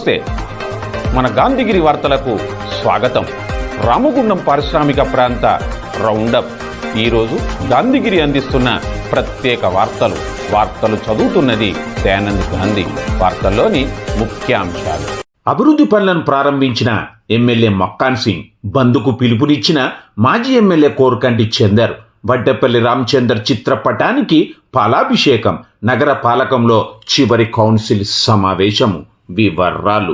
నమస్తే. మన గాంధీగిరి వార్తలకు స్వాగతం. రామగుండం పారిశ్రామిక ప్రాంత రౌండప్. ఈరోజు గాంధీగిరి అందిస్తున్న ప్రత్యేక వార్తలు. వార్తలు చదువుతున్నది దయానంద్ గాంధీ. వార్తల్లోని ముఖ్యాంశాలు. అభివృద్ధి పనులను ప్రారంభించిన ఎమ్మెల్యే మక్కాన్ సింగ్ బంద్కు పిలుపునిచ్చిన మాజీ ఎమ్మెల్యే కోరకంటి చందర్ వడ్డపల్లి రామచందర్ చిత్రపటానికి పాలాభిషేకం నగర పాలకంలో చివరి కౌన్సిల్ సమావేశము. వివరాలు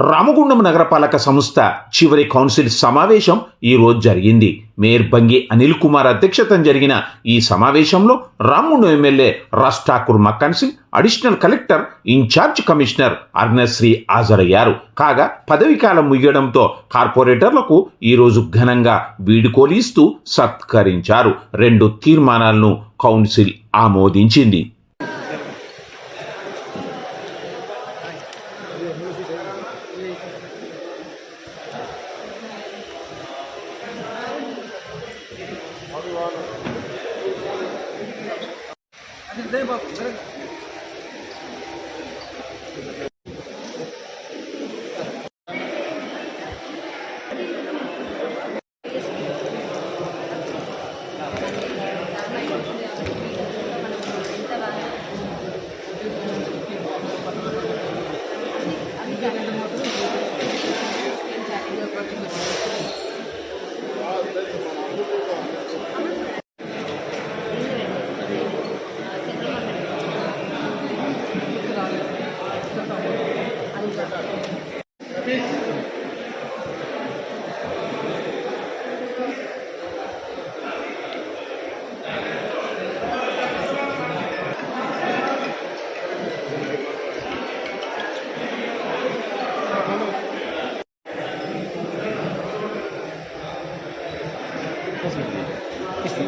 రామగుండం నగరపాలక సంస్థ చివరి కౌన్సిల్ సమావేశం ఈరోజు జరిగింది. మేయర్ బంగి అనిల్ కుమార్ అధ్యక్షతన జరిగిన ఈ సమావేశంలో Ramagundam MLA Raj Thakur Makkan Singh additional collector in-charge commissioner Arnashree హాజరయ్యారు. కాగా పదవీకాలం ముగియడంతో కార్పొరేటర్లకు ఈరోజు ఘనంగా వీడుకోలు ఇస్తూ సత్కరించారు. రెండు తీర్మానాలను కౌన్సిల్ ఆమోదించింది. コスメで。ですね。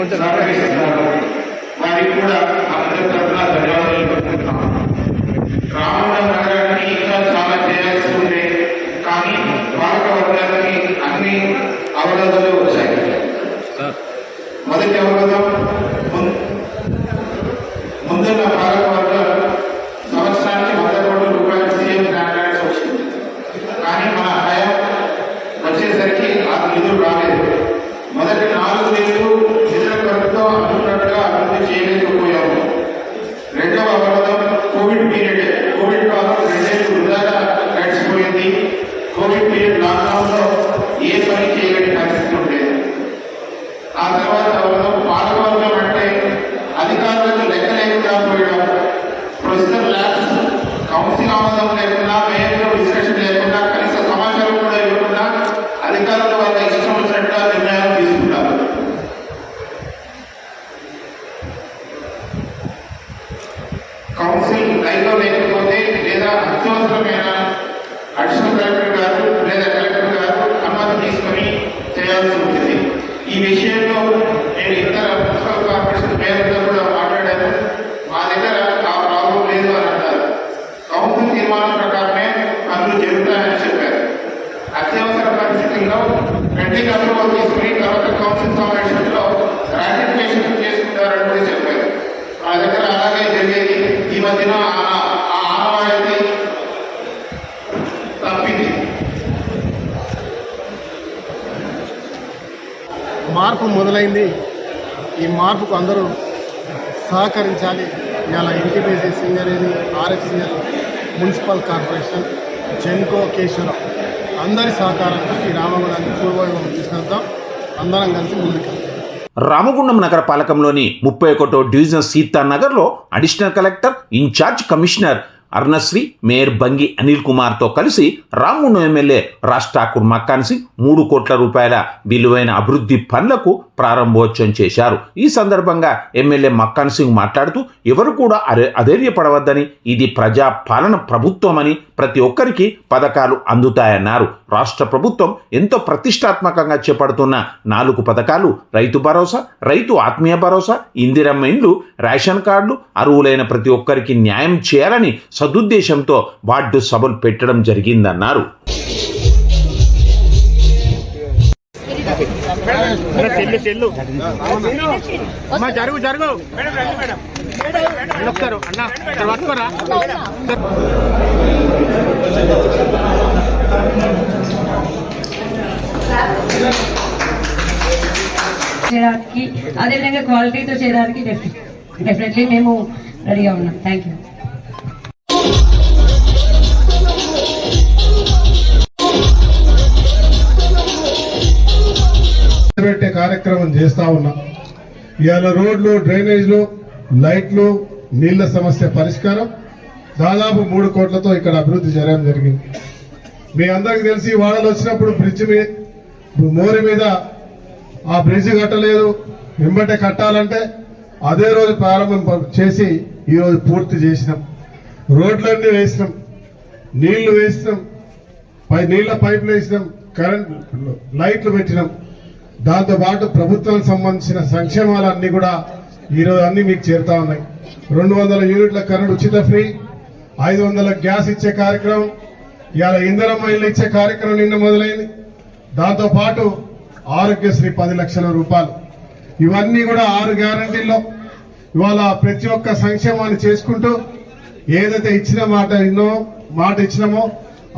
contra ఈ విషయంలో నేను ఇతర మున్సిపల్ కార్పొరేషన్ మేయర్తో కూడా మాట్లాడాను. మా దగ్గర ఆ ప్రాబ్లం లేదు అని అన్నారు కౌన్సిల్ తీర్మానం ప్రకారమే పనులు జరుగుతాయని చెప్పారు. అత్యవసర పరిస్థితుల్లో పెండింగ్ అప్రూవల్ తీసుకుని తర్వాత కౌన్సిల్ సమావేశంలో రాటిఫికేషన్ చేసుకుంటారని కూడా చెప్పారు. మా దగ్గర అలాగే జరిగేది. ఈ మధ్యన ఆ ఆ ఆనవాయితీ తప్పింది మార్పు మొదలైంది. ఈ మార్పుకు అందరూ సహకరించాలి. ఇలా NTPC Singareni RFCL municipal corporation Genco Keshavaram అందరి సహకారంతో ఈ రామగుణాన్ని పూర్వయోగం తీసుకెళ్తాం అందరం కలిసి ముందుకు రామగుండం నగర పాలకంలోని ముప్పై ఒకటో division సీతానగర్లో additional collector in-charge commissioner Arnashree mayor Bangi Anil కుమార్తో కలిసి రామును ఎమ్మెల్యే రాజ్ ఠాకూర్ మక్కాన్ సింగ్ మూడు కోట్ల రూపాయల విలువైన అభివృద్ధి పనులకు ప్రారంభోత్సవం చేశారు. ఈ సందర్భంగా ఎమ్మెల్యే మక్కాన్ సింగ్ మాట్లాడుతూ ఎవరు కూడా అరే అధైర్యపడవద్దని ఇది ప్రజా పాలన ప్రభుత్వమని ప్రతి ఒక్కరికి పథకాలు అందుతాయన్నారు. రాష్ట్ర ప్రభుత్వం ఎంతో ప్రతిష్టాత్మకంగా చేపడుతున్న నాలుగు పథకాలు రైతు భరోసా రైతు ఆత్మీయ భరోసా ఇందిరమ్మ ఇండ్లు రేషన్ కార్డులు అర్హులైన ప్రతి ఒక్కరికి న్యాయం చేయాలని సదుద్దేశంతో వార్డు సభలు పెట్టడం జరిగిందన్నారు. జరుగు జరుగు చేయడానికి అదేవిధంగా క్వాలిటీతో చేయడానికి డెఫినెట్లీ మేము రెడీగా ఉన్నాం. థ్యాంక్ యూ కార్యక్రమం చేస్తా ఉన్నాం. ఇవాళ రోడ్లు డ్రైనేజ్లు లైట్లు నీళ్ళ సమస్య పరిష్కారం. దాదాపు మూడు కోట్లతో ఇక్కడ అభివృద్ధి చేయడం జరిగింది. మీ అందరికి తెలిసి వాడలు వచ్చినప్పుడు బ్రిడ్జ్ మీద మోరి మీద ఆ బ్రిడ్జ్ కట్టలేదు. వెంబటే కట్టాలంటే అదే రోజు ప్రారంభం చేసి ఈరోజు పూర్తి చేసినాం. రోడ్లన్నీ వేసినాం. నీళ్ళు వేసినాం. పై నీళ్ళ పైపులు వేసినాం. కరెంట్ లైట్లు పెట్టినాం. దాంతో పాటు ప్రభుత్వానికి సంబంధించిన సంక్షేమాలన్నీ కూడా ఈరోజు అన్ని మీకు చేరుతా ఉన్నాయి. రెండు వందల యూనిట్ల కరెంట్ ఉచిత ఫ్రీ ఐదు వందల గ్యాస్ ఇచ్చే కార్యక్రమం ఇవాళ ఇంధనం మహిళలు ఇచ్చే కార్యక్రమం నిన్న మొదలైంది. దాంతో పాటు ఆరోగ్యశ్రీ పది లక్షల రూపాయలు. ఇవన్నీ కూడా ఆరు గ్యారంటీల్లో. ఇవాళ ప్రతి ఒక్క సంక్షేమాన్ని చేసుకుంటూ ఏదైతే ఇచ్చిన మాట ఎన్నో మాట ఇచ్చినామో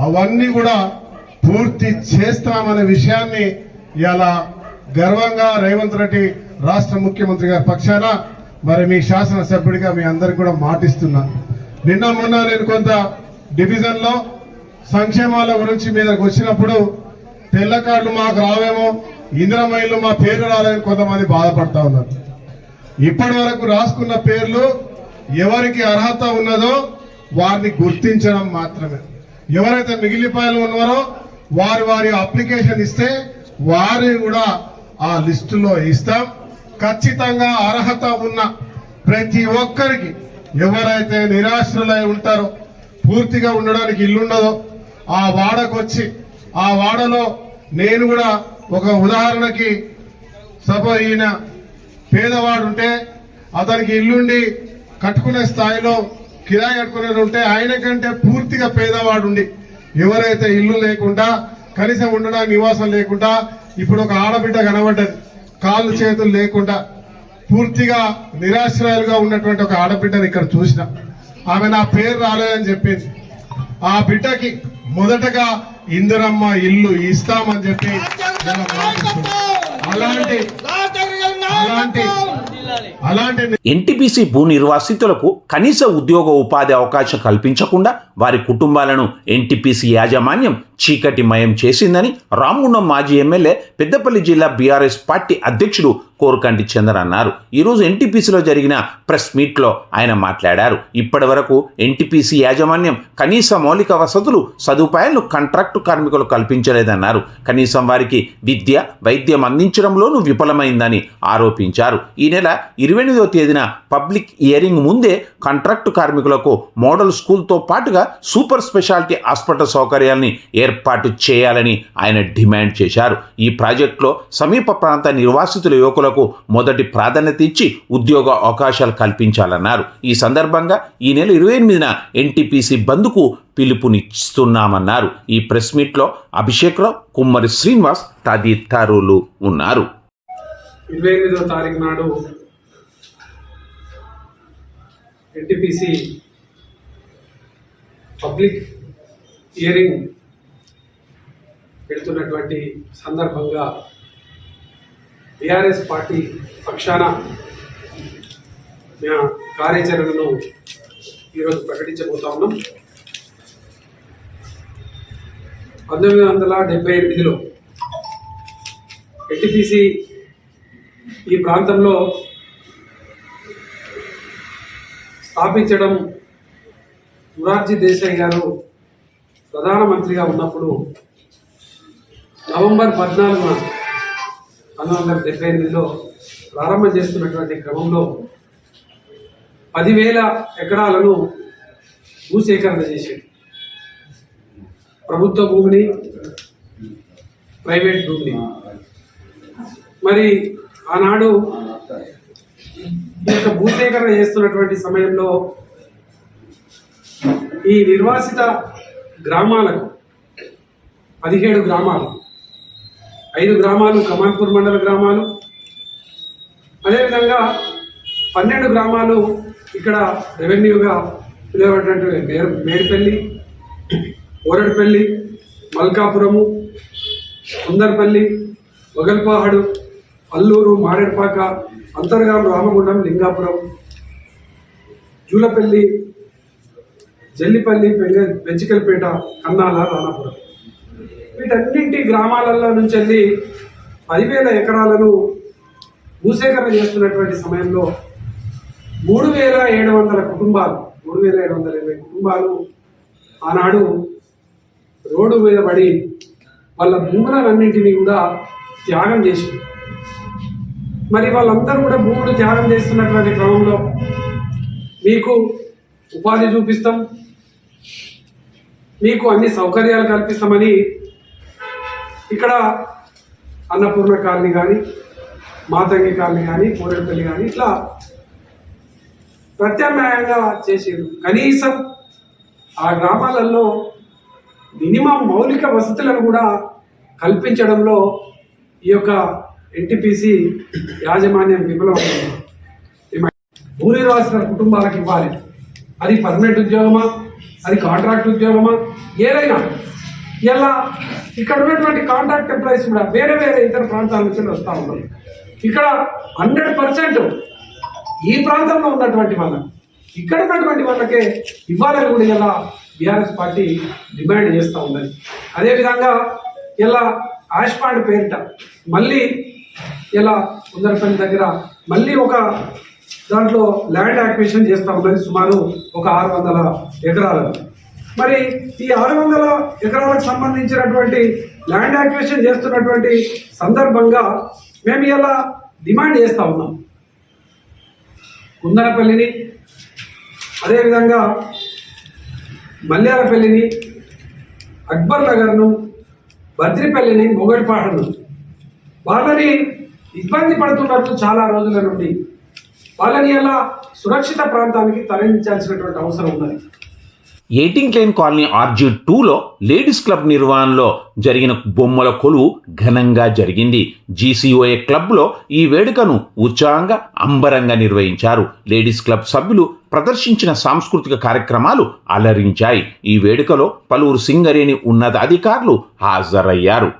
అవన్నీ కూడా పూర్తి చేస్తామనే విషయాన్ని ఇలా గర్వంగా రేవంత్ రెడ్డి రాష్ట్ర ముఖ్యమంత్రి గారి పక్షాన మరి మీ శాసనసభ్యుడిగా మీ అందరికి కూడా మాటిస్తున్నా. నిన్న మొన్న నేను కొంత డివిజన్లో సంక్షేమాల గురించి మీదకి వచ్చినప్పుడు తెల్ల కార్డులు మాకు రావేమో ఇంద్రమైళ్ళు మా పేరు రాలేదని కొంతమంది బాధపడతా ఉన్నారు. ఇప్పటి వరకు రాసుకున్న పేర్లు ఎవరికి అర్హత ఉన్నదో వారిని గుర్తించడం మాత్రమే. ఎవరైతే మిగిలిపాయలు ఉన్నారో వారి వారి అప్లికేషన్ ఇస్తే వారిని కూడా ఆ లిస్టులో ఇస్తాం. ఖచ్చితంగా అర్హత ఉన్న ప్రతి ఒక్కరికి ఎవరైతే నిరాశ్రులై ఉంటారో పూర్తిగా ఉండడానికి ఇల్లుండదో ఆ వాడకొచ్చి ఆ వాడలో నేను కూడా ఒక ఉదాహరణకి సభ ఈయన పేదవాడు ఉంటే అతనికి ఇల్లుండి కట్టుకునే స్థాయిలో కిరాయి కట్టుకునేది ఉంటే ఆయన కంటే పూర్తిగా పేదవాడు ఉండి ఎవరైతే ఇల్లు లేకుండా కనీసం ఉండడానికి నివాసం లేకుండా ఇప్పుడు ఒక ఆడబిడ్డ కనబడ్డది. కాళ్ళు చేతులు లేకుండా పూర్తిగా నిరాశ్రయాలుగా ఉన్నటువంటి ఒక ఆడబిడ్డని ఇక్కడ చూసిన. ఆమె నా పేరు రాలేదని చెప్పింది. ఆ బిడ్డకి మొదటగా ఇందిరమ్మ ఇల్లు ఇస్తామని చెప్పి అలాంటి అలాంటి ఎన్టీపీసీ భూ నిర్వాసితులకు కనీస ఉద్యోగ ఉపాధి అవకాశం కల్పించకుండా వారి కుటుంబాలను ఎన్టీపీసీ యాజమాన్యం చీకటిమయం చేసిందని రామగుండం మాజీ ఎమ్మెల్యే పెద్దపల్లి జిల్లా బీఆర్ఎస్ పార్టీ అధ్యక్షుడు కోరకంటి చందర్ అన్నారు. ఈరోజు ఎన్టీపీసీలో జరిగిన ప్రెస్ మీట్లో ఆయన మాట్లాడారు. ఇప్పటి వరకు ఎన్టీపీసీ యాజమాన్యం కనీస మౌలిక వసతులు సదుపాయాలను కాంట్రాక్టు కార్మికులు కల్పించలేదన్నారు. కనీసం వారికి విద్య వైద్యం అందించడంలోనూ విఫలమైందని ఆరోపించారు. ఈ నెల ఇరవై ఎనిమిదవ తేదీన పబ్లిక్ ఇయరింగ్ ముందే కాంట్రాక్టు కార్మికులకు మోడల్ స్కూల్తో పాటుగా సూపర్ స్పెషాలిటీ హాస్పిటల్ సౌకర్యాల్ని ఏర్పాటు ఏర్పాటు చేయాలని ఆయన డిమాండ్ చేశారు. ఈ ప్రాజెక్టులో సమీప ప్రాంత నిర్వాసితుల యువకులకు మొదటి ప్రాధాన్యత ఇచ్చి ఉద్యోగ అవకాశాలు కల్పించాలన్నారు. ఈ సందర్భంగా ఈ నెల ఇరవై ఎనిమిదిన ఎన్టీపీసీ బంద్కు పిలుపునిస్తున్నామన్నారు. ఈ ప్రెస్ మీట్లో అభిషేక్రావు కుమ్మరి శ్రీనివాస్ తదితరులు ఉన్నారు. ఇరవై తారీఖు నాడు ఎన్టీపీసీ పబ్లిక్ హియరింగ్ పెడుతున్నటువంటి సందర్భంగా బీఆర్ఎస్ పార్టీ పక్షాన మా కార్యాచరణను ఈరోజు ప్రకటించబోతా ఉన్నాం. పంతొమ్మిది వందల డెబ్బై ఎనిమిదిలో ఎన్టీపీసీ ఈ ప్రాంతంలో స్థాపించడం మురార్జీ దేశాయ్ గారు ప్రధానమంత్రిగా ఉన్నప్పుడు నవంబర్ పద్నాలుగున పంతొమ్మిది వందల డెబ్బై ఎనిమిదిలో ప్రారంభం చేస్తున్నటువంటి క్రమంలో పదివేల ఎకరాలను భూసేకరణ చేశాడు ప్రభుత్వ భూమిని ప్రైవేట్ భూమిని. మరి ఆనాడు ఈ యొక్క భూసేకరణ చేస్తున్నటువంటి సమయంలో ఈ నిర్వాసిత గ్రామాలకు పదిహేడు గ్రామాలు ఐదు గ్రామాలు కమాన్పూర్ మండల గ్రామాలు. అదేవిధంగా పన్నెండు గ్రామాలు ఇక్కడ రెవెన్యూగా పిలువబడినటువంటి మేడిపల్లి ఓరడిపల్లి మల్కాపురము కుందర్పల్లి మొగల్పాహడు అల్లూరు మారేడుపాక అంతర్గాం రామగుండం లింగాపురం. జూలపల్లి జల్లిపల్లి పెంగ పెంచికల్పేట కన్నాల రాణాపురం వీటన్నింటి గ్రామాలలో నుంచి వెళ్ళి పదివేల ఎకరాలను భూసేకరణ చేస్తున్నటువంటి సమయంలో మూడు వేల ఏడు వందల కుటుంబాలు మూడు వేల ఏడు వందల ఇరవై కుటుంబాలు ఆనాడు రోడ్డు మీద పడి వాళ్ళ భూములన్నింటినీ కూడా త్యాగం చేసి మరి వాళ్ళందరూ కూడా భూములు త్యాగం చేస్తున్నటువంటి క్రమంలో మీకు ఉపాధి చూపిస్తాం మీకు అన్ని సౌకర్యాలు కల్పిస్తామని ఇక్కడ అన్నపూర్ణ కాలనీ కానీ మాతంగి కాలనీ కానీ కోరెపల్లి కానీ ఇట్లా ప్రత్యామ్నాయంగా చేసేది కనీసం ఆ గ్రామాలలో మినిమం మౌలిక వసతులను కూడా కల్పించడంలో ఈ యొక్క ఎన్టీపీసీ యాజమాన్యం విఫలమైంది భూ నిర్వాసిత కుటుంబాలకు ఇవ్వాలి. అది పర్మనెంట్ ఉద్యోగమా? అది కాంట్రాక్ట్ ఉద్యోగమా? ఏదైనా ఇలా ఇక్కడ ఉన్నటువంటి కాంట్రాక్ట్ ఎంప్లాయీస్ కూడా వేరే వేరే ఇతర ప్రాంతాల నుంచి వస్తూ ఉన్నారు. ఇక్కడ హండ్రెడ్ పర్సెంట్ ఈ ప్రాంతంలో ఉన్నటువంటి వాళ్ళకి ఇక్కడ ఉన్నటువంటి వాళ్ళకే ఇవ్వాలని కూడా ఇలా బీఆర్ఎస్ పార్టీ డిమాండ్ చేస్తూ ఉన్నది. అదేవిధంగా ఇలా ఆష్పాండ్ పేరిట మళ్ళీ ఇలా ఉందరపల్లి దగ్గర మళ్ళీ ఒక దాంట్లో ల్యాండ్ యాక్విజిషన్ చేస్తూ ఉన్నది సుమారు ఒక ఆరు వందల ఎకరాలు. మరి ఈ ఆరు వందల ఎకరాలకు సంబంధించినటువంటి ల్యాండ్ యాక్విజిషన్ చేస్తున్నటువంటి సందర్భంగా మేము ఇలా డిమాండ్ చేస్తూ ఉన్నాం. కుందనపల్లిని అదేవిధంగా మల్యాలపల్లిని అక్బర్ నగర్ను బద్రిపల్లిని మొగడిపాటను. వాళ్ళని ఇబ్బంది పడుతున్నట్టు చాలా రోజుల నుండి. వాళ్ళని ఎలా సురక్షిత ప్రాంతానికి తరలించాల్సినటువంటి అవసరం ఉన్నది. ఎయిటింగ్ క్లైన్ కాలనీ ఆర్జీ టూలో లేడీస్ క్లబ్ నిర్వహణలో జరిగిన బొమ్మల కొలువు ఘనంగా జరిగింది. జీసీఓఏ క్లబ్లో ఈ వేడుకను ఉత్సాహంగా అంబరంగా నిర్వహించారు. లేడీస్ క్లబ్ సభ్యులు ప్రదర్శించిన సాంస్కృతిక కార్యక్రమాలు అలరించాయి. ఈ వేడుకలో పలువురు సింగరేణి ఉన్నతాధికారులు హాజరయ్యారు.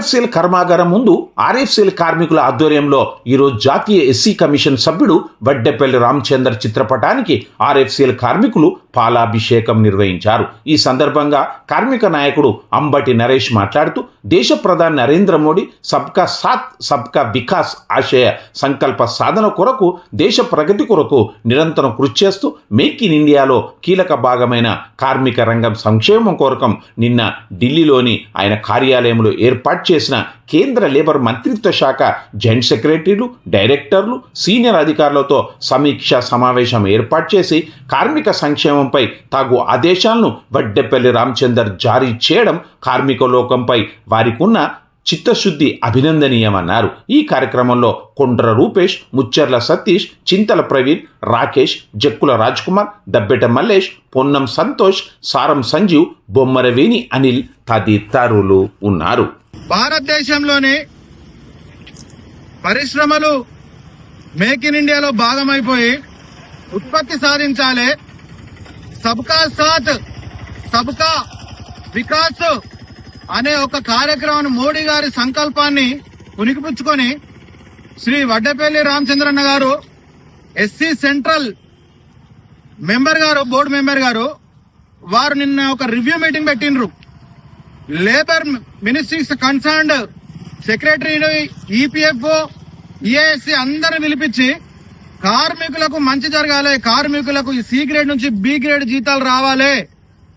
ఆర్ఎఫ్సిఎల్ కర్మాగారం ముందు ఆర్ఎఫ్సిఎల్ కార్మికుల ఆధ్వర్యంలో ఈరోజు జాతీయ ఎస్సీ కమిషన్ సభ్యుడు వడ్డెపల్లి రామచందర్ చిత్రపటానికి ఆర్ఎఫ్సీఎల్ కార్మికులు పాలాభిషేకం నిర్వహించారు. ఈ సందర్భంగా కార్మిక నాయకుడు అంబటి నరేష్ మాట్లాడుతూ దేశ ప్రధాని నరేంద్ర మోడీ సబ్కా సాత్ సబ్కా వికాస్ ఆశయ సంకల్ప సాధన కొరకు దేశ ప్రగతి కొరకు నిరంతరం కృషి చేస్తూ మేక్ ఇన్ ఇండియాలో కీలక భాగమైన కార్మిక రంగం సంక్షేమం కొరకం నిన్న ఢిల్లీలోని ఆయన కార్యాలయంలో ఏర్పాటు చేసిన కేంద్ర లేబర్ మంత్రిత్వ శాఖ జాయింట్ సెక్రటరీలు డైరెక్టర్లు సీనియర్ అధికారులతో సమీక్ష సమావేశం ఏర్పాటు చేసి కార్మిక సంక్షేమంపై తాగు ఆదేశాలను వడ్డెపల్లి రామచందర్ జారీ చేయడం కార్మిక లోకంపై వారికున్న చిత్తశుద్ధి అభినందనీయమన్నారు. ఈ కార్యక్రమంలో కొండ్ర రూపేష్ ముచ్చర్ల సతీష్ చింతల ప్రవీణ్ రాకేష్ జక్కుల రాజ్కుమార్ దబ్బెట మల్లేష్ పొన్నం సంతోష్ సారం సంజీవ్ బొమ్మరవేణి అనిల్ తదితరులు ఉన్నారు. భారతదేశంలోని పరిశ్రమలు మేక్ ఇన్ ఇండియాలో భాగమైపోయి ఉత్పత్తి సాధించాలి. సబ్కా సాత్ సబ్కా వికాస్ అనే ఒక కార్యక్రమాన్ని మోడీ గారి సంకల్పాన్ని పునికిపుచ్చుకొని శ్రీ వడ్డపల్లి రామచంద్రన్న గారు ఎస్సీ సెంట్రల్ మెంబర్ గారు బోర్డు మెంబర్ గారు వారు నిన్న ఒక రివ్యూ మీటింగ్ పెట్టిండ్రు. లేబర్ మినిస్ట్రీస్ కన్సర్న్డ్ సెక్రటరీలు ఈపీఎఫ్ఓ ఈఏఎస్సీ అందరిని పిలిపించి కార్మికులకు మంచి జరగాలి కార్మికులకు ఈ సి గ్రేడ్ నుంచి బి గ్రేడ్ జీతాలు రావాలి.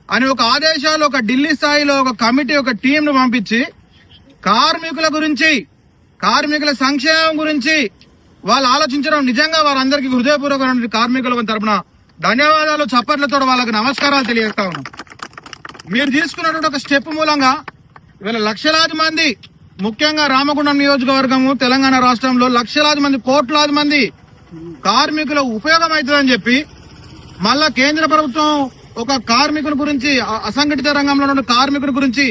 అని ఒక ఆదేశాలు ఒక ఢిల్లీ స్థాయిలో ఒక కమిటీ ఒక టీంను పంపించి కార్మికుల గురించి కార్మికుల సంక్షేమం గురించి వాళ్ళు ఆలోచించడం నిజంగా వారందరికీ హృదయపూర్వక కార్మికుల తరపున ధన్యవాదాలు చప్పట్లతో వాళ్ళకి నమస్కారాలు తెలియజేస్తా ఉన్నాం. మీరు తీసుకున్నటువంటి ఒక స్టెప్ మూలంగా ఇవాళ లక్షలాది మంది ముఖ్యంగా రామగుండం నియోజకవర్గము తెలంగాణ రాష్ట్రంలో లక్షలాది మంది కోట్లాది మంది కార్మికుల ఉపయోగం అవుతుందని చెప్పి మళ్ళా కేంద్ర ప్రభుత్వం ఒక కార్మికుల గురించి అసంఘటిత రంగంలో ఉన్న కార్మికుల గురించి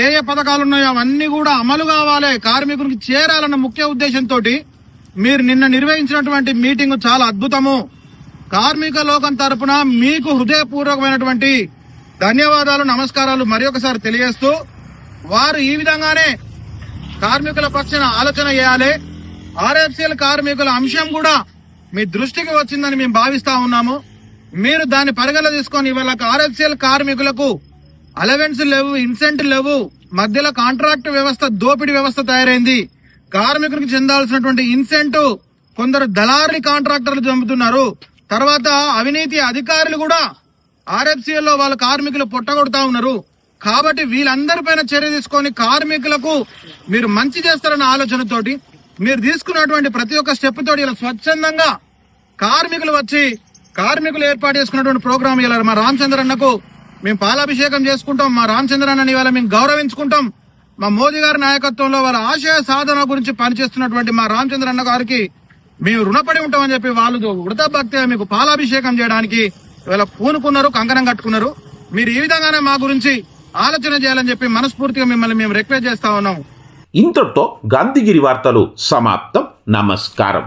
ఏ ఏ పథకాలు ఉన్నాయో అవన్నీ కూడా అమలు కావాలి కార్మికునికి చేరాలన్న ముఖ్య ఉద్దేశంతో మీరు నిన్న నిర్వహించినటువంటి మీటింగ్ చాలా అద్భుతము. కార్మిక లోకం తరపున మీకు హృదయపూర్వకమైనటువంటి ధన్యవాదాలు నమస్కారాలు మరి ఒకసారి తెలియజేస్తూ వారు ఈ విధంగానే కార్మికుల పక్షాన ఆలోచన చేయాలి. ఆర్ఎఫ్సిఎల్ కార్మికుల అంశం కూడా మీ దృష్టికి వచ్చిందని మేము భావిస్తా ఉన్నాము. మీరు దాన్ని పరిగణ తీసుకొని ఇవాళ ఆర్ఎఫ్సిఎల్ కార్మికులకు అలవెన్స్ లేవు ఇన్సెంట్ లేవు మధ్యలో కాంట్రాక్ట్ వ్యవస్థ దోపిడీ వ్యవస్థ తయారైంది. కార్మికులకు చెందాల్సినటువంటి ఇన్సెంట్ కొందరు దళారీ కాంట్రాక్టర్లు చంపుతున్నారు. తర్వాత అవినీతి అధికారులు కూడా ఆర్ఎఫ్సిఎల్లో వాళ్ళ కార్మికులు పొట్టగొడతా ఉన్నారు. కాబట్టి వీళ్ళందరిపైన చర్య తీసుకొని కార్మికులకు మీరు మంచి చేస్తారన్న ఆలోచనతోటి మీరు తీసుకున్నటువంటి ప్రతి ఒక్క స్టెప్ తోటి ఇలా స్వచ్ఛందంగా కార్మికులు వచ్చి కార్మికులు ఏర్పాటు చేసుకున్నటువంటి ప్రోగ్రాం ఇలా మా రామచంద్ర అన్నకు మేము పాలాభిషేకం చేసుకుంటాం. మా రామచంద్ర అన్నని ఇవాళ మేము గౌరవించుకుంటాం. మా మోదీ గారి నాయకత్వంలో వాళ్ళ ఆశయ సాధన గురించి పనిచేస్తున్నటువంటి మా రామచంద్ర అన్న గారికి మేము రుణపడి ఉంటామని చెప్పి వాళ్ళు వృతభక్తిగా మీకు పాలాభిషేకం చేయడానికి ఇవాళ పూనుకున్నారు కంకణం కట్టుకున్నారు. మీరు ఈ విధంగానే మా గురించి ఆలోచన చేయాలని చెప్పి మనస్ఫూర్తిగా మిమ్మల్ని మేము రిక్వెస్ట్ చేస్తా ఉన్నాం. ఇంతటితో గాంధీగిరి వార్తలు సమాప్తం. నమస్కారం.